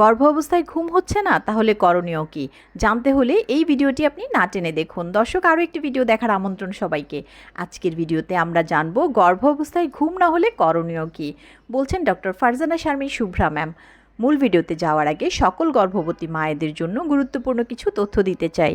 গর্ভ অবস্থায় ঘুম হচ্ছে না, তাহলে করণীয় কি? জানতে হলে এই ভিডিওটি আপনি না টেনে দেখুন। দর্শক, আরও একটি ভিডিও দেখার আমন্ত্রণ সবাইকে। আজকের ভিডিওতে আমরা জানব গর্ভ অবস্থায় ঘুম না হলে করণীয় কি? বলছেন ডক্টর ফারজানা শারমিন শুভ্রা ম্যাম। মূল ভিডিওতে যাওয়ার আগে সকল গর্ভবতী মায়েদের জন্য গুরুত্বপূর্ণ কিছু তথ্য দিতে চাই।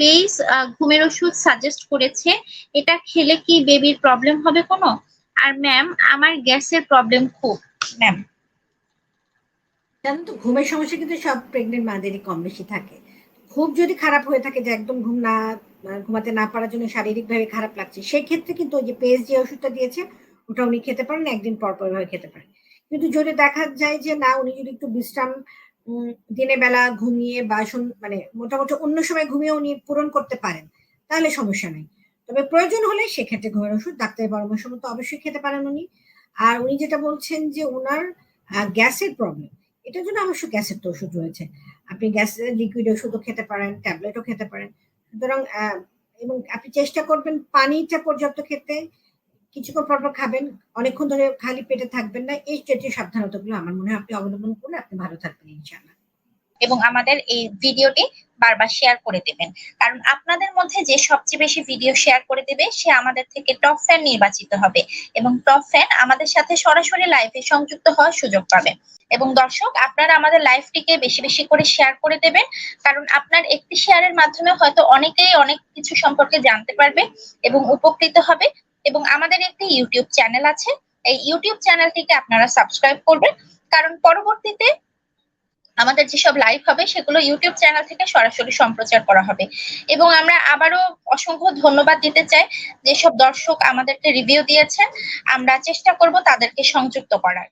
পেইস ঘুমের ওষুধ সাজেস্ট করেছে। এটা খেলে কি বেবির প্রবলেম হবে কোনো? আর ম্যাম আমার গ্যাসের প্রবলেম খুব। ম্যাম জানেন তো, ঘুমের সমস্যা কিন্তু সব প্রেগনেন্ট মাদেরই কম বেশি থাকে। খুব যদি খারাপ হয়ে থাকে যে একদম ঘুম না ঘুমাতে না পারার জন্য শারীরিক ভাবে খারাপ লাগছে সেই ক্ষেত্রে কিন্তু ওই যে পেজ যে ওষুধটা দিয়েছে, ওটা উনি খেতে পারেন, একদিন পর পর ভাবে খেতে পারেন। কিন্তু যদি দেখা যায় যে না, উনি যদি একটু বিশ্রাম দিনের বেলা ঘুমিয়ে বা মানে মোটামুটি অন্য সময় ঘুমিয়ে উনি পূরণ করতে পারেন, তাহলে সমস্যা নেই। তবে প্রয়োজন হলে সেক্ষেত্রে ঘুমের ওষুধ, ডাক্তারের পরামর্শ মতো অবশ্যই খেতে পারেন উনি। আর উনি যেটা বলছেন যে ওনার গ্যাসের প্রবলেম এটার জন্য অবশ্য গ্যাসের তো ওষুধ রয়েছে। আপনি গ্যাসের লিকুইড ওষুধও খেতে পারেন ট্যাবলেটও খেতে পারেন। সুতরাং এবং আপনি চেষ্টা করবেন পানিটা পর্যাপ্ত খেতে কিছুক্ষণ পর পর খাবেন, অনেকক্ষণ ধরে খালি পেটে থাকবেন না। এই জাতীয় সাবধানতাগুলো আমার মনে হয় আপনি অবলম্বন করলে আপনি ভালো থাকবেন, ইনশাআল্লাহ। এবং আমাদের এই ভিডিওটি বারবার শেয়ার করে দেবেন। কারণ আপনাদের মধ্যে যে সবচেয়ে বেশি ভিডিও শেয়ার করে দেবে, সে আমাদের থেকে টপ ফ্যান নির্বাচিত হবে। এবং টপ ফ্যান আমাদের সাথে সরাসরি লাইভে সংযুক্ত হওয়ার সুযোগ পাবে। এবং দর্শক, আপনারা আমাদের লাইভটিকে বেশি বেশি করে শেয়ার করে দেবেন। কারণ আপনার একটি শেয়ারের মাধ্যমে হয়তো অনেকেই অনেক কিছু সম্পর্কে জানতে পারবে এবং উপকৃত হবে। এবং আমাদের একটি ইউটিউব চ্যানেল আছে। এই ইউটিউব চ্যানেলটিকে আপনারা সাবস্ক্রাইব করবেন। কারণ পরবর্তীতে আমাদের যেসব লাইভ হবে, সেগুলো ইউটিউব চ্যানেল থেকে সরাসরি সম্প্রচার করা হবে। এবং আমরা আবারও অসংখ্য ধন্যবাদ দিতে চাই। যেসব দর্শক আমাদেরকে রিভিউ দিয়েছেন, আমরা চেষ্টা করব তাদেরকে সংযুক্ত করার।